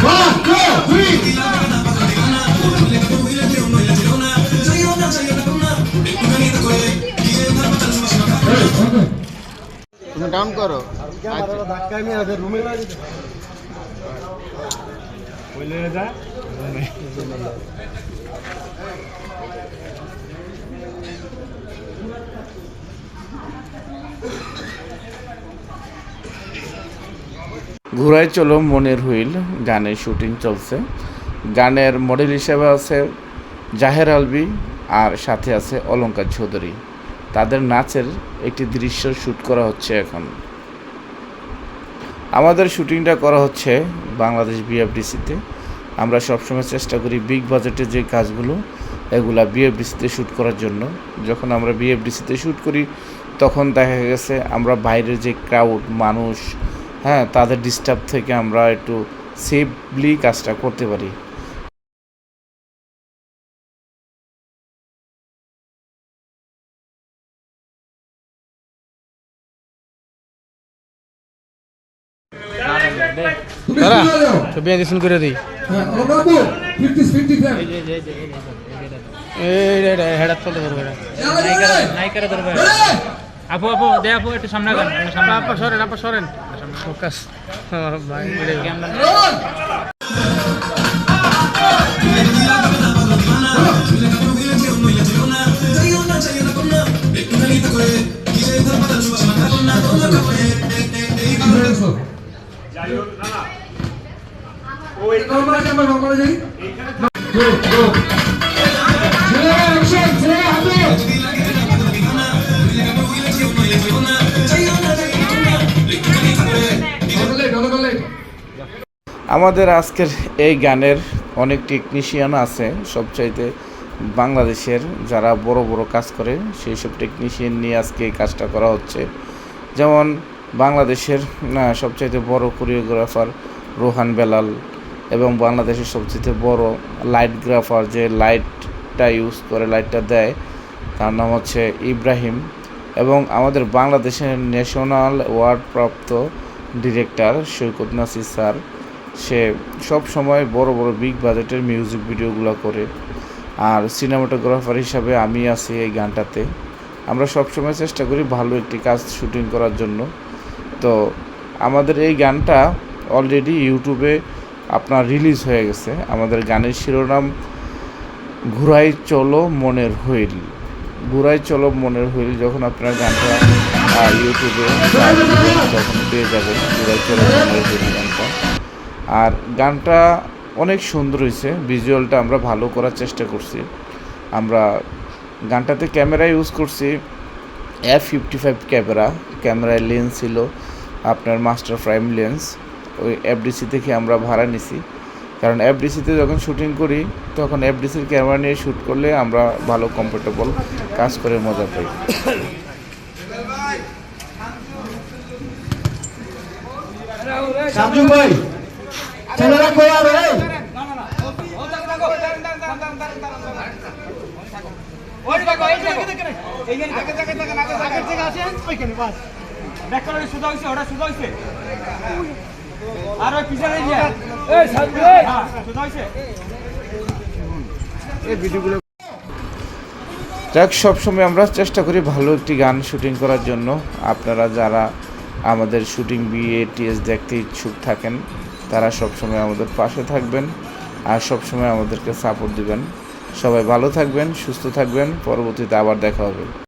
One, two, three. তুমি down করো ধাক্কায় নিয়ে রুমে ঘুরাই চলো, মনের হুইল। গানের শুটিং চলছে। গানের মডেল হিসেবে আছে জাহের আলবি আর সাথে আছে অলঙ্কার চৌধুরী। তাদের নাচের একটি দৃশ্য শ্যুট করা হচ্ছে এখন। আমাদের শুটিংটা করা হচ্ছে বাংলাদেশ বিএফডিসিতে। আমরা সবসময় চেষ্টা করি বিগ বাজেটের যে কাজগুলো, এগুলা বিএফডিসিতে শ্যুট করার জন্য। যখন আমরা বিএফডিসিতে শ্যুট করি, তখন দেখা গেছে আমরা বাইরের যে ক্রাউড মানুষ হ্যাঁ তাদের ডিস্টার্ব থেকে আমরা একটু সেফলি কাজটা করতে পারি যাও ছবি এডিশন করে দিই হ্যাঁ এই চলতে পারবে আপু আপু দে আপু একটু সামনে গান সামনে আপা সরেন আপা সরেন। ফোকাস। ভাই যাই আমাদের আজকের এই গানের অনেক টেকনিশিয়ান আছে, সবচাইতে বাংলাদেশের যারা বড় বড় কাজ করে, সেই সব টেকনিশিয়ান নিয়ে আজকে এই কাজটা করা হচ্ছে। যেমন বাংলাদেশের সবচাইতে বড় কোরিওগ্রাফার রোহান বেলাল এবং বাংলাদেশের সবচেয়ে বড় লাইটগ্রাফার যে লাইটটা ইউজ করে লাইটটা দেয়, তার নাম হচ্ছে ইব্রাহিম এবং আমাদের বাংলাদেশের ন্যাশনাল অ্যাওয়ার্ড প্রাপ্ত ডিরেক্টর সৈকত নাসির স্যার। সে সব সময় বড় বড় বিগ বাজেটের মিউজিক ভিডিওগুলো করে। আর সিনেমাটোগ্রাফার হিসাবে আমি আছি এই গানটাতে। আমরা সবসময় চেষ্টা করি ভালো একটি কাজ শুটিং করার জন্য। তো আমাদের এই গানটা অলরেডি ইউটিউবে আপনার রিলিজ হয়ে গেছে। আমাদের গানের শিরোনাম, ঘুরাই চলো মনের হুইল। ঘুরাই চলো মনের হুইল যখন আপনার গানটা ইউটিউবে তখন পেয়ে যাবেন, ঘুরাই চলো মনের হুইল। আর গানটা অনেক সুন্দর হয়েছে ভিজুয়ালটা আমরা ভালো করার চেষ্টা করছি। আমরা গানটাতে ক্যামেরা ইউজ করছি এফ ফিফটি ফাইভ ক্যামেরা ক্যামেরায় লেন্স ছিল আপনার মাস্টার প্রাইম লেন্স ওই এফডিসি থেকে আমরা ভাড়া নিছি। কারণ এফডিসিতে যখন শুটিং করি, তখন এফডিসির ক্যামেরা নিয়ে শ্যুট করলে আমরা ভালো কমফোর্টেবল কাজ করে, মজা পাই। ভাই! ছেলেরা কই আর ওই? যাক, সবসময় আমরা চেষ্টা করি ভালো একটি গান শুটিং করার জন্য। আপনারা যারা আমাদের শুটিং বিএটিএস দেখতে ইচ্ছুক থাকেন তারা সবসময় আমাদের পাশে থাকবেন আর সবসময় আমাদেরকে সাপোর্ট দিবেন। সবাই ভালো থাকবেন, সুস্থ থাকবেন। পরবর্তীতে আবার দেখা হবে।